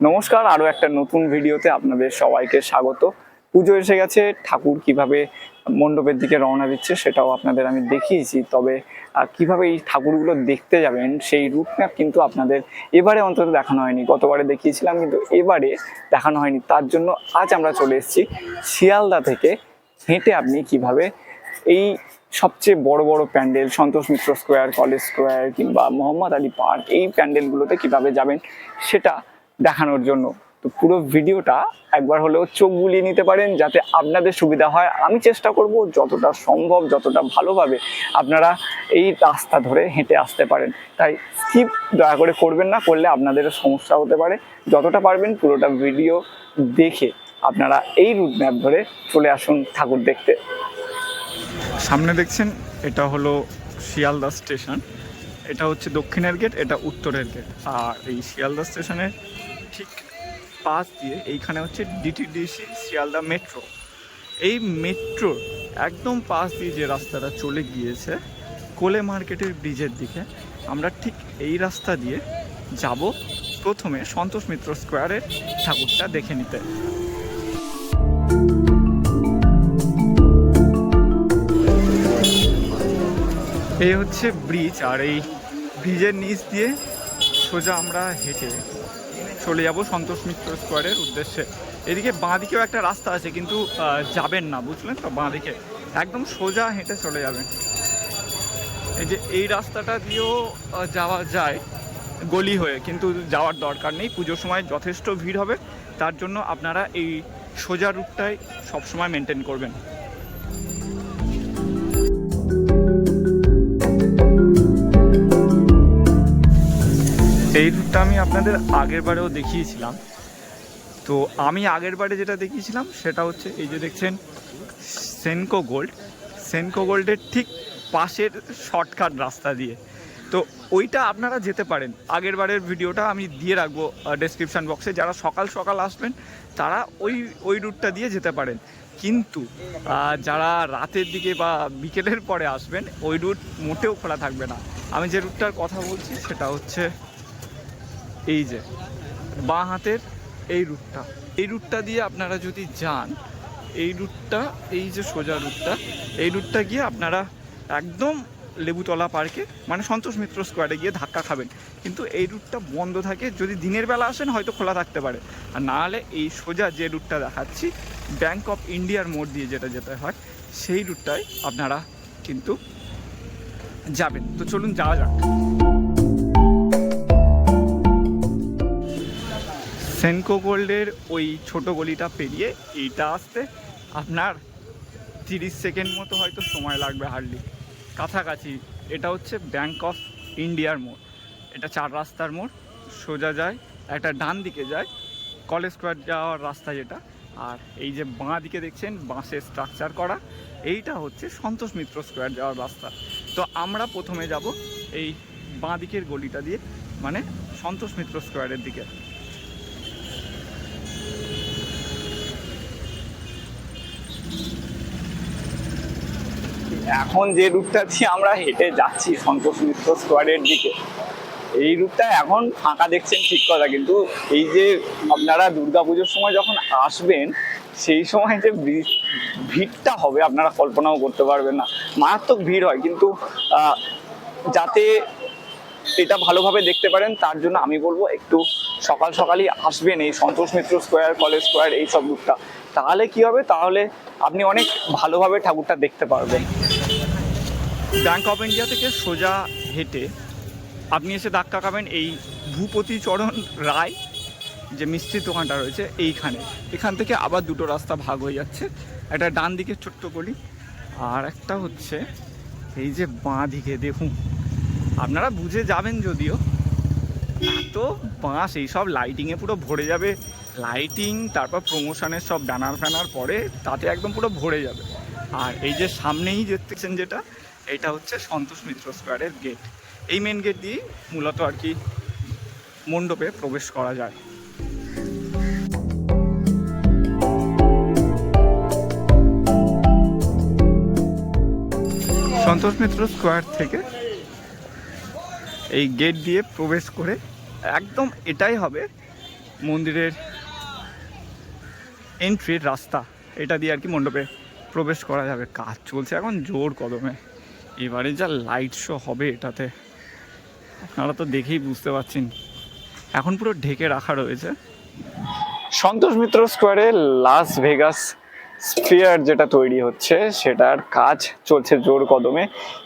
নমস্কার আরও একটা নতুন ভিডিওতে আপনাদের সবাইকে স্বাগত। পুজো এসে গেছে, ঠাকুর কীভাবে মণ্ডপের দিকে রওনা দিচ্ছে সেটাও আপনাদের আমি দেখিয়েছি। তবে কীভাবে এই ঠাকুরগুলো দেখতে যাবেন সেই রুট ম্যাপ কিন্তু আপনাদের এবারে অন্তত দেখানো হয়নি। গতবারে দেখিয়েছিলাম, কিন্তু এবারে দেখানো হয়নি। তার জন্য আজ আমরা চলে এসেছি শিয়ালদা থেকে হেঁটে আপনি কীভাবে এই সবচেয়ে বড় বড় pandal, Santosh Mitra square, college square কিংবা মোহাম্মদ আলী পার্ক এই প্যান্ডেলগুলোতে কীভাবে যাবেন সেটা দেখানোর জন্য। তো পুরো ভিডিওটা একবার হলেও চোখ বুলিয়ে নিতে পারেন যাতে আপনাদের সুবিধা হয়। আমি চেষ্টা করব যতটা সম্ভব, যতটা ভালোভাবে আপনারা এই রাস্তা ধরে হেঁটে আসতে পারেন। তাই স্কিপ দয়া করে করবেন না, করলে আপনাদের সমস্যা হতে পারে। যতটা পারবেন পুরোটা ভিডিও দেখে আপনারা এই রুট ম্যাপ ধরে চলে আসুন ঠাকুর দেখতে। সামনে দেখছেন, এটা হলো শিয়ালদা স্টেশন। এটা হচ্ছে দক্ষিণের গেট এটা উত্তরের গেট আর এই শিয়ালদা স্টেশনের পাশ দিয়ে এইখানে হচ্ছে ডিটিডিসি শিয়ালদা মেট্রো। এই মেট্রোর একদম পাশ দিয়ে যে রাস্তাটা চলে গিয়েছে, কোলে মার্কেটের ব্রিজের দিকে, আমরা ঠিক এই রাস্তা দিয়ে যাব প্রথমে সন্তোষ মিত্র স্কোয়ারের ঠাকুরটা দেখে নিতে। এই হচ্ছে ব্রিজ, আর এই ব্রিজের নিচ দিয়ে সোজা আমরা হেঁটে চলে যাব সন্তোষ মিত্র স্কোয়ারের উদ্দেশ্যে। এদিকে বাঁ দিকেও একটা রাস্তা আছে, কিন্তু যাবেন না, বুঝলেন তো? বাঁদিকে। একদম সোজা হেঁটে চলে যাবেন। এই যে এই রাস্তাটা দিয়েও যাওয়া যায়, গলি হয়ে, কিন্তু যাওয়ার দরকার নেই। পুজোর সময় যথেষ্ট ভিড় হবে, তার জন্য আপনারা এই সোজা রুটটাই সবসময় মেনটেন করবেন। রুটটা আমি আপনাদের আগের বারেও দেখিয়েছিলাম। তো আমি আগের বারে যেটা দেখিয়েছিলাম, সেটা হচ্ছে এই যে দেখছেন সেনকো গোল্ড সেনকো গোল্ডের ঠিক পাশের শর্টকাট রাস্তা দিয়ে। তো ওইটা আপনারা যেতে পারেন। আগের বারের ভিডিওটা আমি দিয়ে রাখব ডেসক্রিপশান বক্সে যারা সকাল সকাল আসবেন, তারা ওই ওই রুটটা দিয়ে যেতে পারেন। কিন্তু যারা রাতের দিকে বা বিকেলের পরে আসবেন, ওই রুট মোটেও খোলা থাকবে না। আমি যে রুটটার কথা বলছি, সেটা হচ্ছে এই যে, বাঁ হাতের এই রুটটা এই রুটটা দিয়ে আপনারা যদি যান, এই রুটটা এই যে সোজা রুটটা এই রুটটা গিয়ে আপনারা একদম লেবুতলা পার্কে মানে সন্তোষ মিত্র স্কোয়ারে গিয়ে ধাক্কা খাবেন। কিন্তু এই রুটটা বন্ধ থাকে, যদি দিনের বেলা আসেন, হয়তো খোলা থাকতে পারে। আর না হলে এই সোজা যে রুটটা দেখাচ্ছি ব্যাংক অফ ইন্ডিয়ার মোড় দিয়ে যেটা যেতে হয়, সেই রুটটায় আপনারা কিন্তু যাবেন। তো চলুন যাওয়া যাক। সেনকো গোল্ডের ওই ছোট গলিটা পেরিয়ে এইটা আসতে আপনার তিরিশ সেকেন্ড মতো হয়তো সময় লাগবে হার্ডলি। কাছাকাছি, এটা হচ্ছে ব্যাংক অফ ইন্ডিয়ার মোড়। এটা চার রাস্তার মোড়, সোজা যায়, একটা ডান দিকে যায় কলেজ স্কোয়ার যাওয়ার রাস্তা যেটা। আর এই যে বাঁ দিকে দেখছেন, বাঁশের স্ট্রাকচার করা, এইটা হচ্ছে সন্তোষ মিত্র স্কোয়ার যাওয়ার রাস্তা। তো আমরা প্রথমে যাব এই বাঁ দিকের গলিটা দিয়ে মানে সন্তোষ মিত্র স্কোয়ারের দিকে। এখন যে রুটটা দিয়ে আমরা হেঁটে যাচ্ছি সন্তোষ মিত্র স্কোয়ারের দিকে, এই রুটটা এখন ফাঁকা দেখছেন ঠিক কথা, কিন্তু এই যে আপনারা দুর্গাপুজোর সময় যখন আসবেন, সেই সময় যে ভিড়টা হবে আপনারা কল্পনাও করতে পারবেন না। মারাত্মক ভিড় হয়, কিন্তু যাতে এটা ভালোভাবে দেখতে পারেন, তার জন্য আমি বলব একটু সকাল সকালই আসবেন এই Santosh Mitra square, college square এই সব রুটটা। তাহলে কি হবে? তাহলে আপনি অনেক ভালোভাবে ঠাকুরটা দেখতে পারবেন। ব্যাংক অফ ইন্ডিয়া থেকে সোজা হেঁটে আপনি এসে ধাক্কা খাবেন এই ভূপতি চরণ রায়, যে মিষ্টির দোকানটা রয়েছে এইখানে। এখান থেকে আবার দুটো রাস্তা ভাগ হয়ে যাচ্ছে। একটা ডান দিকে ছোট্ট গলি, আর একটা হচ্ছে এই যে বাঁ দিকে, দেখুন। আপনারা বুঝে যাবেন যদিও এত বাঁশ এইসব লাইটিংয়ে পুরো ভরে যাবে। লাইটিং তারপর প্রমোশনের সব ব্যানার ফ্যানার পরে তাতে একদম পুরো ভরে যাবে। আর এই যে সামনেই দেখতেছেন যেটা এটা হচ্ছে সন্তোষ মিত্র স্কোয়ারের গেট এই মেন গেট দিয়েই মূলত আর কি মণ্ডপে প্রবেশ করা যায়। সন্তোষ মিত্র স্কোয়ার থেকে এই গেট দিয়ে প্রবেশ করে একদম এটাই হবে মন্দিরের এন্ট্রির রাস্তা। এটা দিয়ে আর কি মণ্ডপে প্রবেশ করা যাবে। কাজ চলছে এখন জোর কদমে। এবারে যা লাইট শো হবে এটাতে, আপনারা তো দেখেই বুঝতে পারছেন। এখন পুরো ঢেকে রাখা রয়েছে। সন্তোষ মিত্র স্কোয়ারে লাস ভেগাস স্ফিয়ার যেটা তৈরি হচ্ছে, সেটার কাজ চলছে জোর কদমে।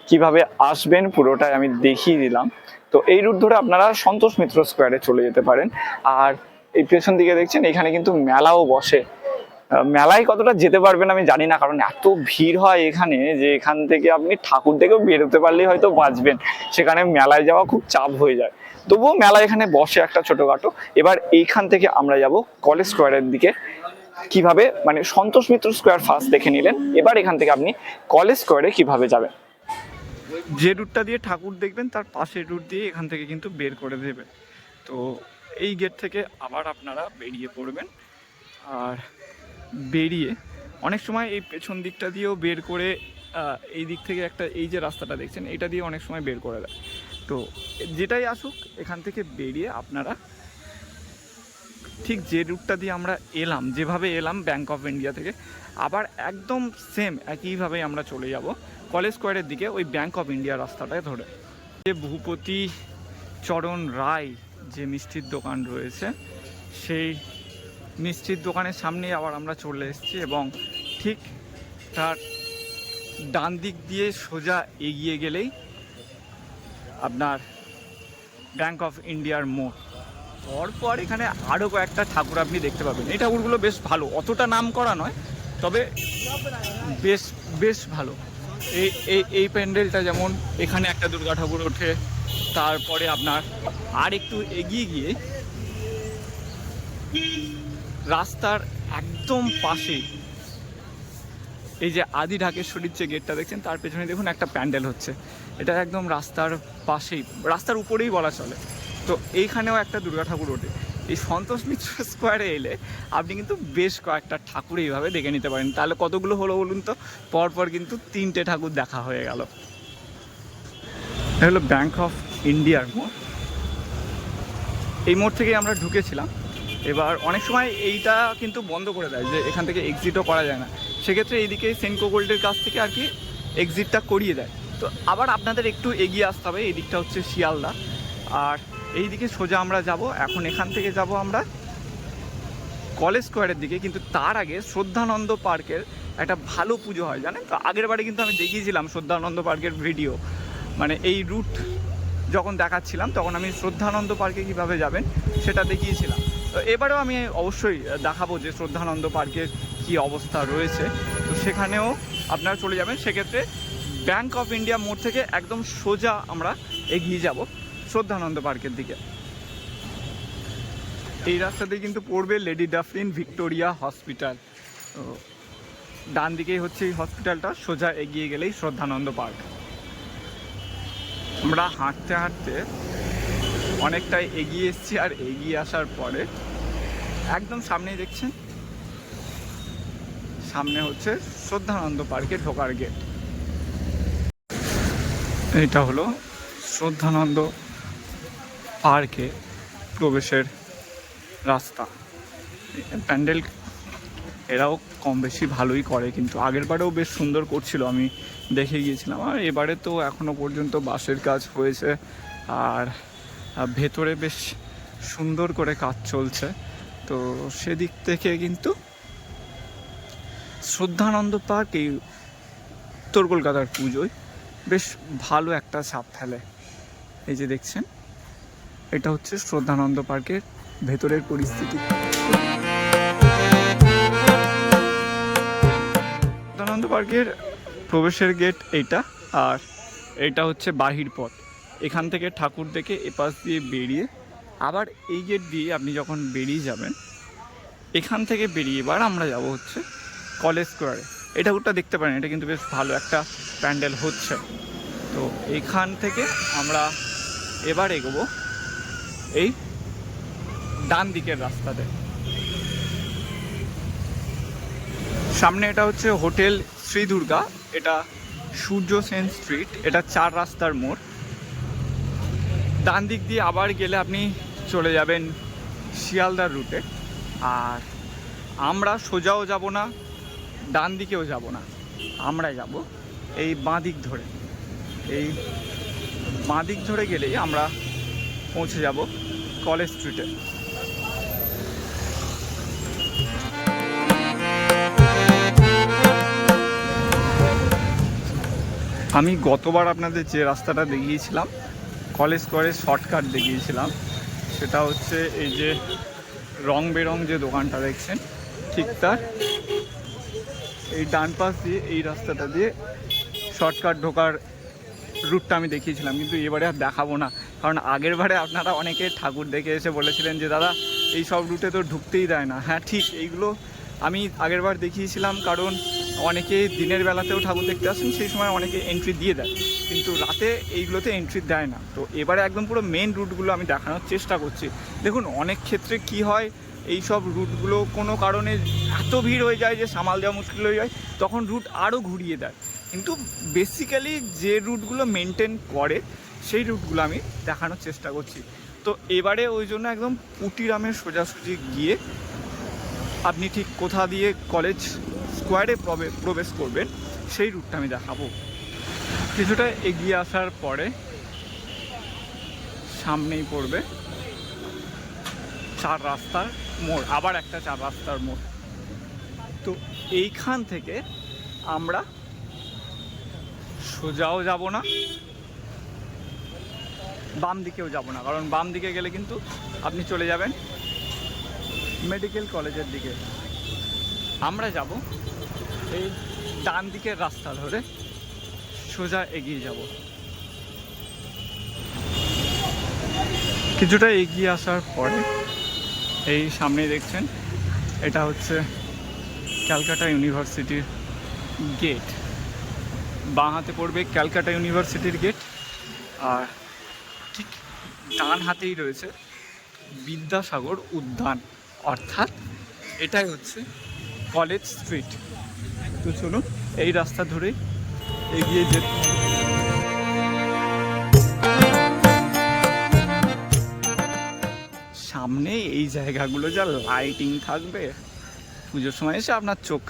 কীভাবে আসবেন পুরোটাই আমি দেখিয়ে দিলাম। তো এই রুট ধরে আপনারা সন্তোষ মিত্র স্কোয়ারে চলে যেতে পারেন। আর এই পেছন দিকে দেখছেন, এখানে কিন্তু মেলাও বসে। মেলায় কতটা যেতে পারবেন আমি জানি না, কারণ এত ভিড় হয় এখানে যে এখান থেকে আপনি ঠাকুর থেকেও বেরোতে পারলেই হয়তো বাঁচবেন। সেখানে মেলায় যাওয়া খুব চাপ হয়ে যায়। তবুও মেলা এখানে বসে একটা ছোটখাটো। এবার এইখান থেকে আমরা যাব কলেজ স্কোয়ারের দিকে। কীভাবে? মানে সন্তোষ মিত্র স্কোয়ার ফার্স্ট দেখে নিলেন। এবার এখান থেকে আপনি কলেজ স্কোয়ারে কীভাবে যাবেন? যে রুটটা দিয়ে ঠাকুর দেখবেন, তার পাশের রুট দিয়ে এখান থেকে কিন্তু বের করে দেবে। তো এই গেট থেকে আবার আপনারা বেরিয়ে পড়বেন। আর বেরিয়ে অনেক সময় এই পেছন দিকটা দিয়েও বের করে এই দিক থেকে একটা, এই যে রাস্তাটা দেখছেন, এটা দিয়ে অনেক সময় বের করে দেয়। তো যেটাই আসুক, এখান থেকে বেরিয়ে আপনারা ঠিক যে রুটটা দিয়ে আমরা এলাম, যেভাবে এলাম ব্যাংক অফ ইন্ডিয়া থেকে, আবার একদম সেম একইভাবে আমরা চলে যাব কলেজ স্কোয়ারের দিকে, ওই ব্যাংক অফ ইন্ডিয়া রাস্তাটায় ধরে। যে ভূপতি চরণ রায় যে মিষ্টির দোকান রয়েছে, সেই মিষ্টির দোকানের সামনেই আবার আমরা চলে এসেছি এবং ঠিক তার ডান দিক দিয়ে সোজা এগিয়ে গেলেই আপনার ব্যাংক অফ ইন্ডিয়ার মোড়। পরপর এখানে আরও কয়েকটা ঠাকুর আপনি দেখতে পাবেন। এই ঠাকুরগুলো বেশ ভালো। অতটা নাম করা নয়, তবে বেশ বেশ ভালো। এই এই এই প্যান্ডেলটা যেমন এখানে একটা দুর্গা ঠাকুর ওঠে, তারপরে আপনার আর একটু এগিয়ে গিয়ে রাস্তার একদম পাশে এই যে আদি ঢাকেশ্বরীর যে গেটটা দেখছেন, তার পেছনে দেখুন একটা প্যান্ডেল হচ্ছে। এটা একদম রাস্তার পাশেই, রাস্তার উপরেই বলা চলে। তো এইখানেও একটা দুর্গা ঠাকুর ওঠে। এই সন্তোষ মিত্র স্কোয়ারে এলে আপনি কিন্তু বেশ কয়েকটা ঠাকুর এইভাবে দেখে নিতে পারেন। তাহলে কতগুলো হলো বলুন তো? পরপর কিন্তু তিনটে ঠাকুর দেখা হয়ে গেল। হলো ব্যাংক অফ ইন্ডিয়ার মোড়। এই মোড় থেকেই আমরা ঢুকেছিলাম। এবার অনেক সময় এইটা কিন্তু বন্ধ করে দেয় যে এখান থেকে এক্সিটও করা যায় না। সেক্ষেত্রে এইদিকে সেনকো গোল্ডের কাছ থেকে আর কি এক্সিটটা করিয়ে দেয়। তো আবার আপনাদের একটু এগিয়ে আসতে হবে, এই দিকটা হচ্ছে শিয়ালদা। আর এই দিকে সোজা আমরা যাব, এখন এখান থেকে যাব আমরা কলেজ স্কোয়ারের দিকে, কিন্তু তার আগে শ্রদ্ধানন্দ পার্কের একটা ভালো পুজো হয়, জানেন তো? আগের বারে কিন্তু আমি দেখিয়েছিলাম শ্রদ্ধানন্দ পার্কের ভিডিও মানে এই রুট যখন দেখাচ্ছিলাম, তখন আমি শ্রদ্ধানন্দ পার্কে কীভাবে যাবেন সেটা দেখিয়েছিলাম। এবারেও আমি অবশ্যই দেখাবো যে শ্রদ্ধানন্দ পার্কের কি অবস্থা রয়েছে। তো সেখানেও আপনারা চলে যাবেন। সেক্ষেত্রে ব্যাংক অফ ইন্ডিয়া মোড় থেকে একদম সোজা আমরা এগিয়ে যাব শ্রদ্ধানন্দ পার্কের দিকে। এই রাস্তাতে কিন্তু পড়বে লেডি ডাফরিন ভিক্টোরিয়া হসপিটাল ডান দিকেই হচ্ছে এই হসপিটালটা সোজা এগিয়ে গেলেই শ্রদ্ধানন্দ পার্ক। আমরা হাঁটতে হাঁটতে অনেকটাই এগিয়ে এসেছি আর এগিয়ে আসার পরে একদম সামনেই দেখছেন? সামনে হচ্ছে শ্রদ্ধানন্দ পার্কে ঢোকার গেট এটা হলো শ্রদ্ধানন্দ পার্কে প্রবেশের রাস্তা। প্যান্ডেল এরাও কম বেশি ভালোই করে, কিন্তু আগের বারেও বেশ সুন্দর করছিল, আমি দেখে গিয়েছিলাম। আর এবারে তো এখনও পর্যন্ত বাসের কাজ হয়েছে। আর ভেতরে বেশ সুন্দর করে কাজ চলছে। তো সেদিক থেকে কিন্তু শ্রদ্ধানন্দ পার্ক, এই উত্তর কলকাতার পুজোয় বেশ ভালো একটা ছাপ ফেলে। এই যে দেখছেন, এটা হচ্ছে শ্রদ্ধানন্দ পার্কের ভেতরের পরিস্থিতি। শ্রদ্ধানন্দ পার্কের প্রবেশের গেট এইটা, আর এইটা হচ্ছে বাহির পথ। এখান থেকে ঠাকুর দেখে এপাশ দিয়ে বেরিয়ে আবার এই গেট দিয়ে আপনি যখন বেরিয়ে যাবেন, এখান থেকে বেরিয়ে এবার আমরা যাব হচ্ছে কলেজ স্কোয়ারে এই ঠাকুরটা দেখতে পারেন, এটা কিন্তু বেশ ভালো একটা প্যান্ডেল হচ্ছে। তো এখান থেকে আমরা এবার এগোবো এই ডান দিকের রাস্তাতে। সামনে এটা হচ্ছে হোটেল শ্রী দুর্গা এটা সূর্য সেন স্ট্রিট, এটা চার রাস্তার মোড়। ডান দিক দিয়ে আবার গেলে আপনি চলে যাবেন শিয়ালদার রুটে। আর আমরা সোজাও যাব না, ডান দিকেও যাব না। আমরা যাব এই বাঁ দিক ধরে। এই বাঁ দিক ধরে গেলেই আমরা পৌঁছে যাব কলেজ স্ট্রিটে। আমি গতবার আপনাদের যে রাস্তাটা দেখিয়েছিলাম কলেজ করে শর্টকাট দেখিয়েছিলাম। সেটা হচ্ছে এই যে রং বেরং যে দোকানটা দেখছেন, ঠিক তার। এই ডান পাশ দিয়ে, এই রাস্তাটা দিয়ে শর্টকাট ঢোকার রুটটা আমি দেখিয়েছিলাম, কিন্তু এবারে আর দেখাবো না। কারণ আগের বারে আপনারা অনেকে ঠাকুর দেখে এসে বলেছিলেন যে, দাদা, এই সব রুটে তো ঢুকতেই দেয় না। হ্যাঁ ঠিক, এইগুলো আমি আগের বার দেখিয়েছিলাম, কারণ অনেকে দিনের বেলাতেও ঠাকুর দেখতে আসেন, সেই সময় অনেকে এন্ট্রি দিয়ে দেয়। কিন্তু রাতে এইগুলোতে এন্ট্রি দেয় না। তো এবারে একদম পুরো মেন রুটগুলো আমি দেখানোর চেষ্টা করছি। দেখুন, অনেক ক্ষেত্রে কি হয় এই সব রুটগুলো কোনো কারণে এত ভিড় হয়ে যায় যে সামাল দেওয়া মুশকিল হয়ে যায়, তখন রুট আরও ঘুরিয়ে দেয়। কিন্তু বেসিক্যালি যে রুটগুলো মেনটেন করে, সেই রুটগুলো আমি দেখানোর চেষ্টা করছি। তো এবারে ওই জন্য একদম পুটিরামের সোজাসুজি গিয়ে আপনি ঠিক কোথা দিয়ে কলেজ স্কোয়ারে প্রবে- প্রবেশ করবেন, সেই রুটটা আমি দেখাবো। কিছুটা এগিয়ে আসার পরে সামনেই পড়বে চার রাস্তার মোড়, আবার একটা চার রাস্তার মোড়। তো এইখান থেকে আমরা সোজাও যাব না, বাম দিকেও যাব না, কারণ বাম দিকে গেলে কিন্তু আপনি চলে যাবেন মেডিকেল কলেজের দিকে। আমরা যাব এই ডান দিকের রাস্তা ধরে সোজা এগিয়ে যাব। কিছুটা এগিয়ে আসার পরে এই সামনে দেখছেন, এটা হচ্ছে ক্যালকাটা ইউনিভার্সিটির গেট। বাঁ হাতে পড়বে ক্যালকাটা ইউনিভার্সিটির গেট, আর ঠিক ডান হাতেই রয়েছে বিদ্যাসাগর উদ্যান, অর্থাৎ এটাই হচ্ছে কলেজ স্ট্রিট। তো চলুন, এই রাস্তা ধরেই এগিয়ে যেতে। সামনে এই জায়গাগুলো যা লাইটিং থাকবে, পুজোর সময় এসে আপনার চোখ,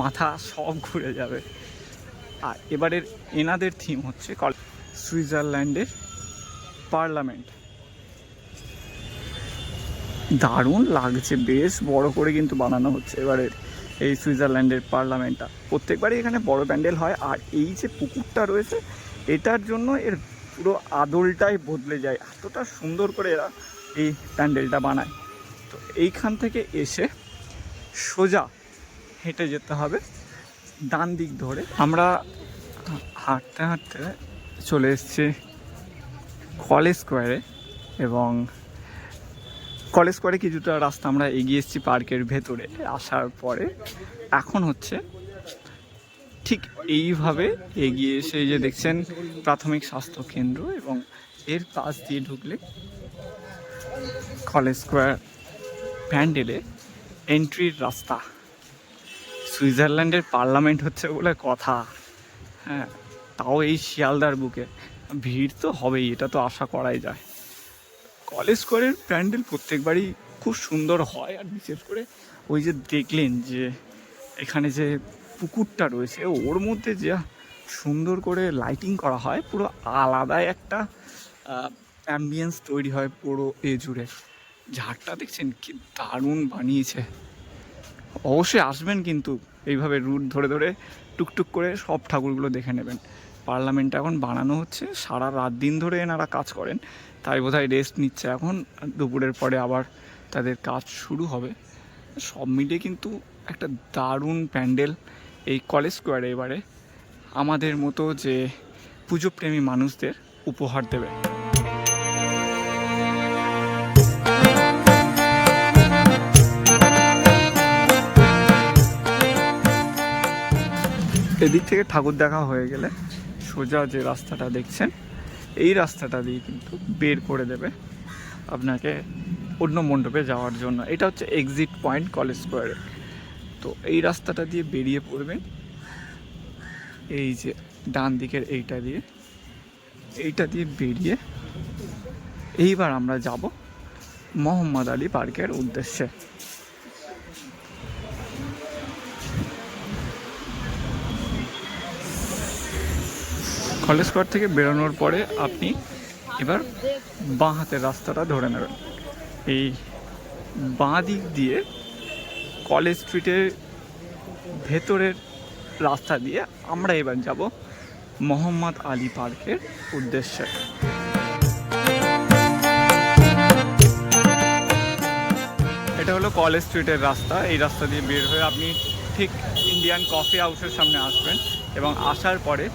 মাথা সব ঘুরে যাবে। আর এবারের এনাদের থিম হচ্ছে সুইজারল্যান্ডের পার্লামেন্ট। দারুণ লাগছে, বেশ বড় করে কিন্তু বানানো হচ্ছে এবারের। এই সুইজারল্যান্ডের পার্লামেন্টটা। প্রত্যেকবারই এখানে বড় প্যান্ডেল হয়, আর এই যে পুকুরটা রয়েছে, এটার জন্য এর পুরো আদলটাই বদলে যায়। এতটা সুন্দর করে এরা এই প্যান্ডেলটা বানায়। তো এইখান থেকে এসে সোজা হেঁটে যেতে হবে, ডান দিক ধরে। আমরা হাঁটতে হাঁটতে চলে এসেছি কলেজ স্কোয়ারে এবং কলেজ স্কোয়ারে কিছুটা রাস্তা আমরা এগিয়ে এসেছি পার্কের ভেতরে। আসার পরে এখন হচ্ছে ঠিক এইভাবে এগিয়ে এসে যে দেখছেন প্রাথমিক স্বাস্থ্য কেন্দ্র এবং এর পাশ দিয়ে ঢুকলে কলেজ স্কোয়ার প্যান্ডেলে এন্ট্রির রাস্তা। সুইজারল্যান্ডের পার্লামেন্ট হচ্ছে বলে কথা। হ্যাঁ তাও এই শিয়ালদার বুকে। ভিড় তো হবেই, এটা তো আশা করাই যায়। কলেজ স্কোয়ারের প্যান্ডেল প্রত্যেকবারই খুব সুন্দর হয় আর বিশেষ করে ওই যে দেখলেন যে এখানে যে পুকুরটা রয়েছে, ওর মধ্যে যা সুন্দর করে লাইটিং করা হয়, পুরো আলাদাই একটা অ্যাম্বিয়েন্স তৈরি হয় পুরো এ জুড়ে। ঝাড়টা দেখছেন কি দারুণ বানিয়েছে। অবশ্যই আসবেন কিন্তু এইভাবে রুট ধরে ধরে টুকটুক করে সব ঠাকুরগুলো দেখে নেবেন। পার্লামেন্ট এখন বানানো হচ্ছে, সারা রাত দিন ধরে এনারা কাজ করেন। তাই বোধহয় রেস্ট নিচ্ছে এখন। দুপুরের পরে আবার তাদের কাজ শুরু হবে। সব মিলিয়ে কিন্তু একটা দারুণ প্যান্ডেল এই কলেজ স্কোয়ারে এবারে। আমাদের মতো যে পুজোপ্রেমী মানুষদের উপহার দেবে। এদিক থেকে ঠাকুর দেখা হয়ে গেলে সোজা যে রাস্তাটা দেখছেন এই রাস্তাটা দিয়ে কিন্তু বের করে দেবে আপনাকে অন্য মণ্ডপে যাওয়ার জন্য। এটা হচ্ছে এক্সিট পয়েন্ট কলেজ স্কোয়ারে তো এই রাস্তাটা দিয়ে বেরিয়ে পড়বেন। এই যে ডান দিকের এইটা দিয়ে। এইটা দিয়ে বেরিয়ে এইবার আমরা যাব মোহাম্মদ আলী পার্কের উদ্দেশ্যে। কলেজ থেকে বেরোনোর পরে আপনি এবার বাঁ হাতের রাস্তাটা ধরে নেবেন। এই বাঁ দিক দিয়ে কলেজ স্ট্রিটের ভেতরের রাস্তা দিয়ে আমরা এবার যাব মোহাম্মদ আলী পার্কের উদ্দেশ্যে। এটা হলো কলেজ স্ট্রিটের রাস্তা। এই রাস্তা দিয়ে বের হয়ে আপনি ঠিক ইন্ডিয়ান কফি হাউসের সামনে আসবেন এবং আসার পরে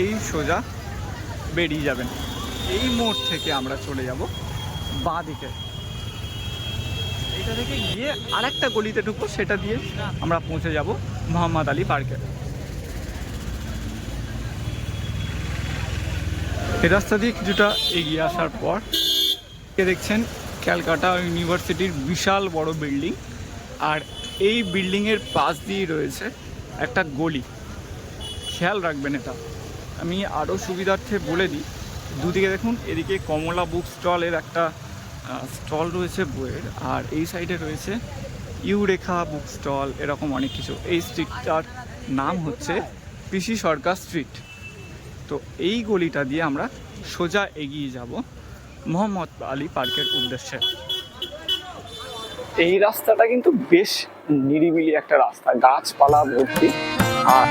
এই সোজা বেরিয়ে যাবেন। এই মোড় থেকে আমরা চলে যাব বাঁ দিকে এটা থেকে গিয়ে আরেকটা গলিতে ঢুকবো, সেটা দিয়ে আমরা পৌঁছে যাব মোহাম্মদ আলী পার্কে। এ রাস্তা দিয়ে কিছুটা এগিয়ে আসার পর এ দেখছেন, ক্যালকাটা ইউনিভার্সিটির বিশাল বড় বিল্ডিং। আর এই বিল্ডিংয়ের পাশ দিয়ে রয়েছে একটা গলি। খেয়াল রাখবেন এটা। আমি আরও সুবিধার্থে বলে দিই। দুদিকে দেখুন, এদিকে কমলা বুক স্টলের একটা স্টল রয়েছে বইয়ের, আর এই সাইডে রয়েছে ইউরেখা বুক স্টল, এরকম অনেক কিছু। এই স্ট্রিটটার নাম হচ্ছে পিসি সরকার স্ট্রিট। তো এই গলিটা দিয়ে আমরা সোজা এগিয়ে যাব মোহাম্মদ আলী পার্কের উদ্দেশ্যে। এই রাস্তাটা কিন্তু বেশ নিরিবিলি একটা রাস্তা, গাছপালা ভর্তি, আর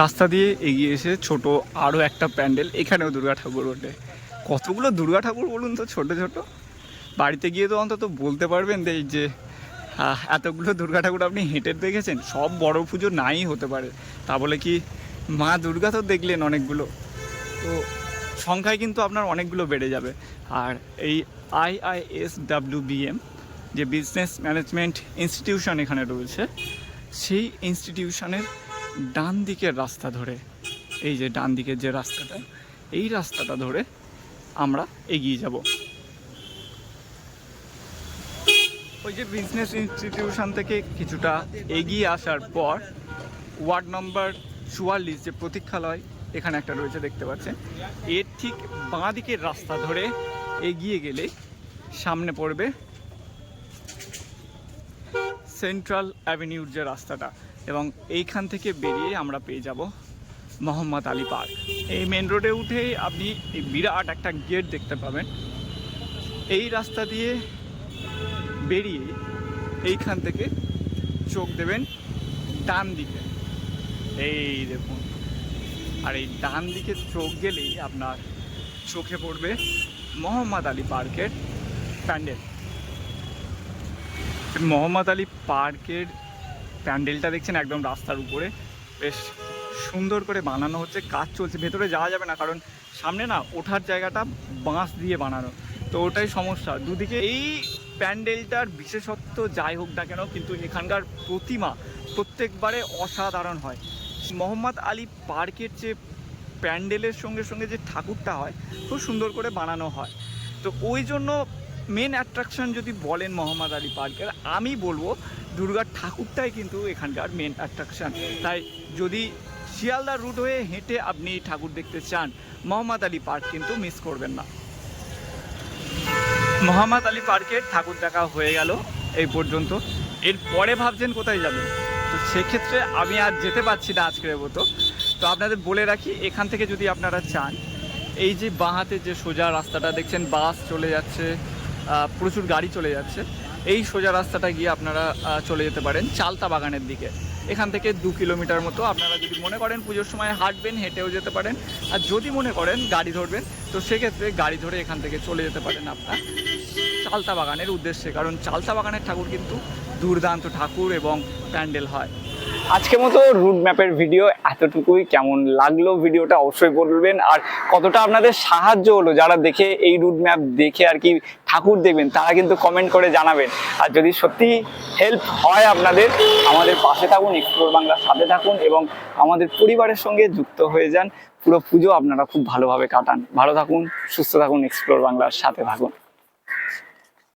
রাস্তা দিয়ে এগিয়ে এসে ছোট আরও একটা প্যান্ডেল এখানেও দুর্গা ঠাকুর ওঠে কতগুলো দুর্গা ঠাকুর বলুন তো, ছোট ছোট? বাড়িতে গিয়ে তো অন্তত বলতে পারবেন যে এতগুলো দুর্গা ঠাকুর আপনি হেঁটে দেখেছেন? সব বড় পুজো নাই হতে পারে। তা বলে কি মা দুর্গা তো দেখলেন অনেকগুলো। তো সংখ্যায় কিন্তু আপনার অনেকগুলো বেড়ে যাবে। আর এই আইআইএস ডাব্লিউবিএম যে বিজনেস ম্যানেজমেন্ট ইনস্টিটিউশন এখানে রয়েছে, সেই ইনস্টিটিউশনের ডান দিকের রাস্তা ধরে, এই যে ডান দিকের যে রাস্তাটা, এই রাস্তাটা ধরে আমরা এগিয়ে যাব। ওই যে বিজনেস ইনস্টিটিউশন থেকে কিছুটা এগিয়ে আসার পর ওয়ার্ড নম্বর চুয়াল্লিশ যে প্রতীক্ষালয়, এখানে একটা রয়েছে দেখতে পাচ্ছেন। এর ঠিক বাঁ দিকের রাস্তা ধরে এগিয়ে গেলে সামনে পড়বে সেন্ট্রাল অ্যাভিনিউর যে রাস্তাটা। এবং এইখান থেকে বেরিয়ে আমরা পেয়ে যাব মোহাম্মদ আলী পার্ক। এই মেন রোডে উঠেই আপনি এই বিরাট একটা গেট দেখতে পাবেন। এই রাস্তা দিয়ে বেরিয়ে এইখান থেকে চোখ দেবেন ডান দিকে। এই দেখুন, আর এই ডান দিকে চোখ গেলেই আপনার চোখে পড়বে মোহাম্মদ আলী পার্কের প্যান্ডেল। মোহাম্মদ আলী পার্কের প্যান্ডেলটা দেখছেন একদম রাস্তার উপরে। বেশ সুন্দর করে বানানো হচ্ছে, কাজ চলছে, ভেতরে যাওয়া যাবে না, কারণ সামনে না ওঠার জায়গাটা বাঁশ দিয়ে বানানো। তো ওটাই সমস্যা। দুদিকে এই প্যান্ডেলটার বিশেষত্ব যাই হোক না কেন, কিন্তু এখানকার প্রতিমা প্রত্যেকবারে অসাধারণ হয়। মোহাম্মদ আলী পার্কের যে প্যান্ডেলের সঙ্গে সঙ্গে যে ঠাকুরটা হয়, খুব সুন্দর করে বানানো হয়। তো ওই জন্য মেন অ্যাট্রাকশন যদি বলেন মোহাম্মদ আলী পার্কের, আমি বলব দুর্গার ঠাকুরটাই কিন্তু এখানকার মেন অ্যাট্রাকশন তাই যদি শিয়ালদা রুট হয়ে হেঁটে আপনি ঠাকুর দেখতে চান, মোহাম্মদ আলী পার্ক কিন্তু মিস করবেন না। মোহাম্মদ আলী পার্কের ঠাকুর দেখা হয়ে গেল এই পর্যন্ত। এর পরে ভাবছেন কোথায় যাবেন? তো সেক্ষেত্রে আমি আর যেতে পারছি না আজকের মতো। তো আপনাদের বলে রাখি, এখান থেকে যদি আপনারা চান, এই যে বাঁ হাতে যে সোজা রাস্তাটা দেখছেন, বাস চলে যাচ্ছে প্রচুর গাড়ি চলে যাচ্ছে এই সোজা রাস্তাটা গিয়ে আপনারা চলে যেতে পারেন চালতা বাগানের দিকে। এখান থেকে দু কিলোমিটার মতো আপনারা যদি মনে করেন পুজোর সময় হাঁটবেন, হেঁটেও যেতে পারেন। আর যদি মনে করেন গাড়ি ধরবেন, তো সেক্ষেত্রে গাড়ি ধরে এখান থেকে চলে যেতে পারেন আপনার চালতা বাগানের উদ্দেশ্যে। কারণ চালতা বাগানের ঠাকুর কিন্তু দুর্দান্ত ঠাকুর এবং প্যান্ডেল হয়। আজকের মতো রুট ম্যাপের ভিডিও এতটুকুই। কেমন লাগল ভিডিওটা অবশ্যই বলবেন। আর কতটা আপনাদের সাহায্য হলো যারা দেখে এই রুট ম্যাপ দেখে আর কি ঠাকুর দেখবেন, তারা কিন্তু কমেন্ট করে জানাবেন। আর যদি সত্যি হেল্প হয় আপনাদের, আমাদের পাশে থাকুন এক্সপ্লোর বাংলার সাথে থাকুন এবং আমাদের পরিবারের সঙ্গে যুক্ত হয়ে যান। পুরো পুজো আপনারা খুব ভালোভাবে কাটান। ভালো থাকুন, সুস্থ থাকুন এক্সপ্লোর বাংলার সাথে থাকুন।